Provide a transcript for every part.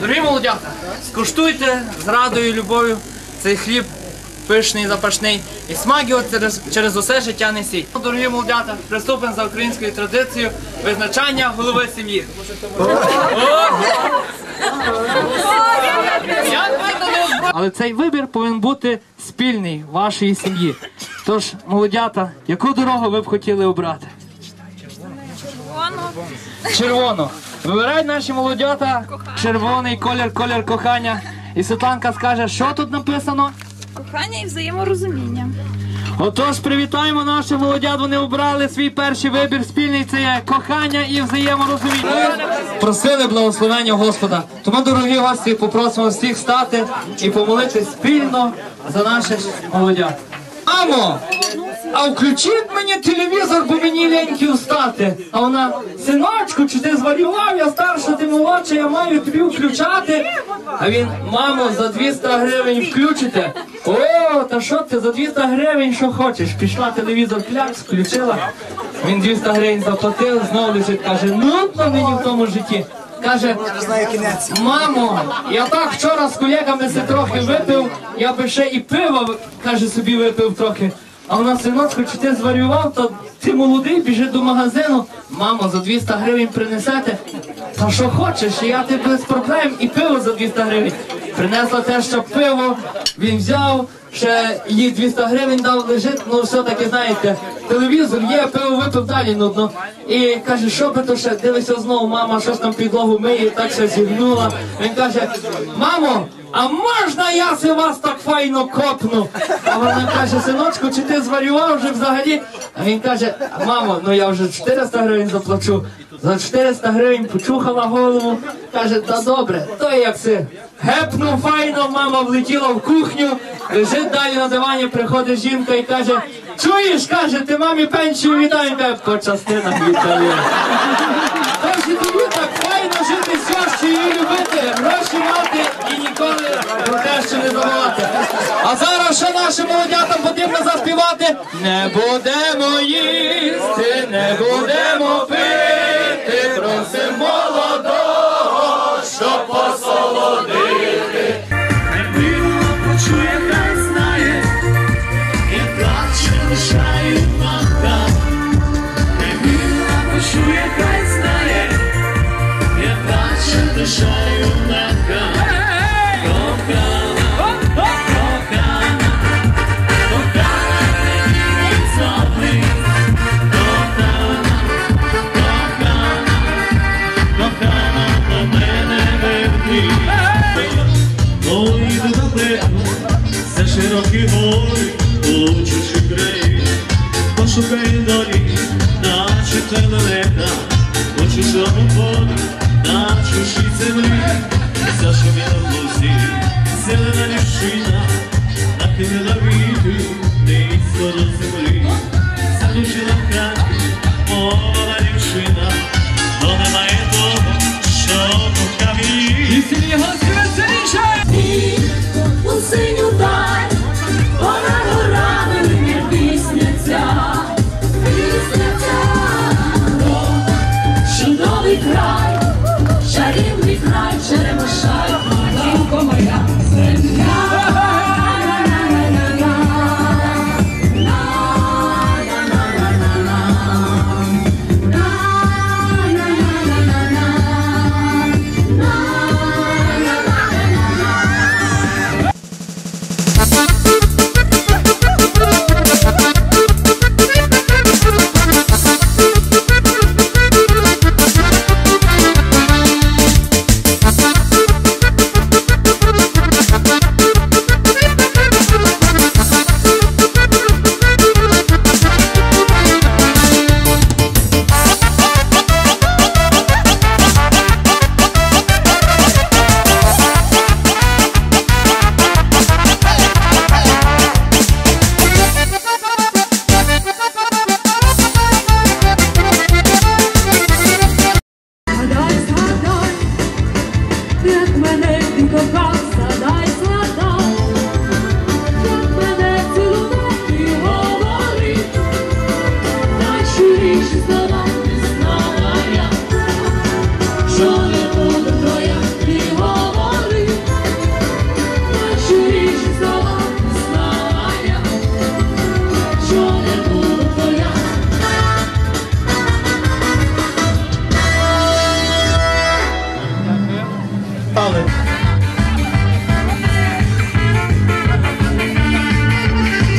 Дорогі молодята, скуштуйте з радою і любов'ю цей хліб пишний, запашний і смак його через, через усе життя несіть. Дорогі молодята, приступимо за українською традицією визначання голови сім'ї. Але цей вибір повинен бути спільний вашої сім'ї. Тож, молодята, яку дорогу ви б хотіли обрати? Червону. Вибирають наші молодята червоний колір, колір кохання. І Світланка скаже, що тут написано? Кохання і взаєморозуміння. Отож, привітаємо наших молодят. Вони обрали свій перший вибір спільний. Це є кохання і взаєморозуміння. Просили благословення Господа. Тому, дорогі гості, попросимо всіх стати і помолитись спільно за наших молодят. Мамо! А включіть мені телевізор, бо мені ліньки встати. А вона, синочку, чи ти зварював, я старша, ти молодша, я маю тобі включати. А він, мамо, за 200 гривень включите. О, та що ти за 200 гривень, що хочеш? Пішла телевізор клякс, включила. Він 200 гривень заплатив, знову лежить, каже, нудно мені в тому житті. Каже, мамо, я так вчора з колегами се трохи випив, я би ще і пиво, каже, собі випив трохи. А вона синочку, чи ти зварював, то ти молодий, біжи до магазину. Мамо, за 200 гривень принесете. Та що хочеш, я ти без проблем і пиво за 200 гривень. Принесла те, що пиво, він взяв, ще їй 200 гривень дав, лежить, ну все-таки знаєте, телевізор є, пиво випив далі нудно. І каже, що би то ще, дивися знову, мама щось там підлогу миє, так ще зігнула. Він каже, мамо, а можна я си вас так файно копну? А вона каже, синочку, чи ти зварював вже взагалі? А він каже, мамо, ну я вже 400 гривень заплачу. За 400 гривень почухала голову, каже, та добре, то як си. Гепнув файно, мама влетіла в кухню, лежить далі на дивані, приходить жінка і каже, чуєш, каже, ти мамі пенсію віддай, де по частинах віддаю. Тож і тобі так файно жити все, і любити, гроші мати і ніколи про те, що не забувати. А зараз ще нашим молодятам потрібно заспівати. Не будемо їсти, не будемо пити, Naša mreka, hoćeš ovu pod, naćuš i zemlji Zašom je luzi, zelena lješina Na tebe da vidi, ne isto do zemlji Zadužila Charlie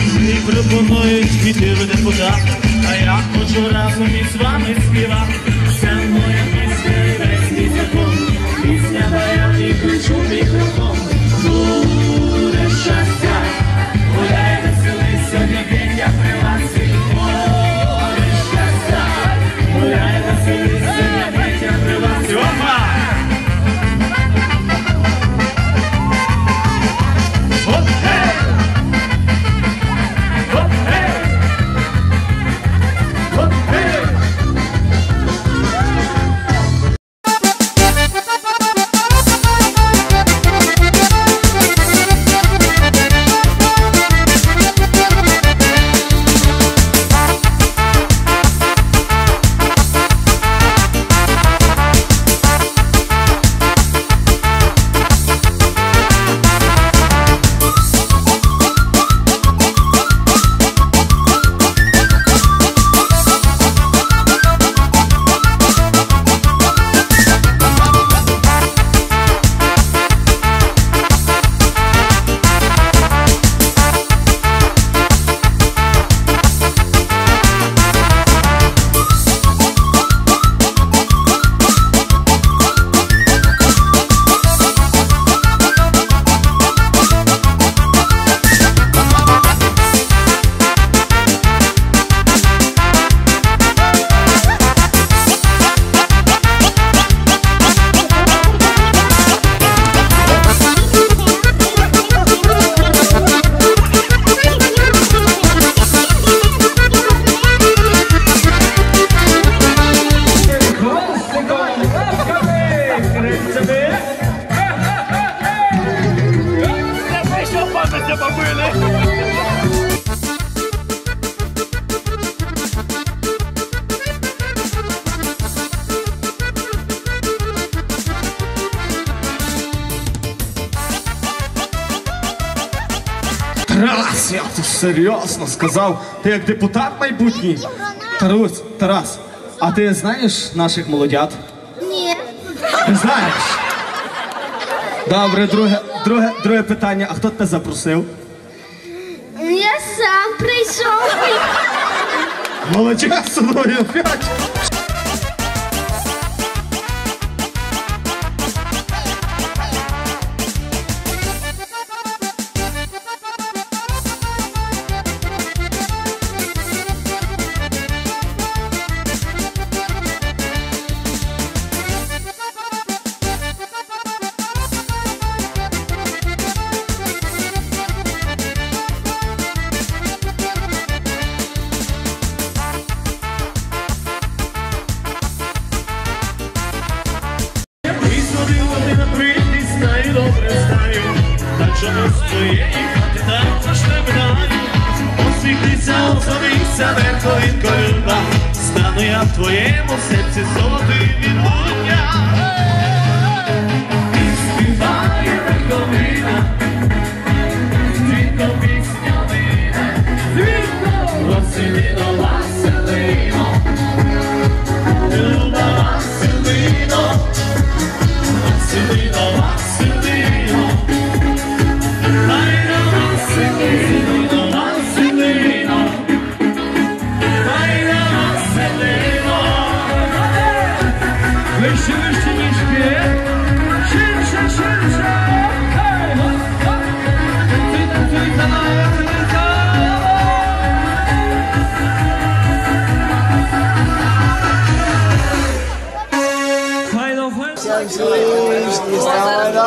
Всі пропонують піти в депутати, а я хочу разом із вами співати. Вся моя пісня, весь мій закон, пісня моя і кричу, і. Тарас, я ти серйозно сказав. Ти як депутат майбутній? Тарусь, Тарас, а ти знаєш наших молодят? Ні. Не знаєш? Добре, друге, друге, друге питання. А хто тебе запросив? Я сам прийшов. Молодець, собою опять. tvojemu srce zove Now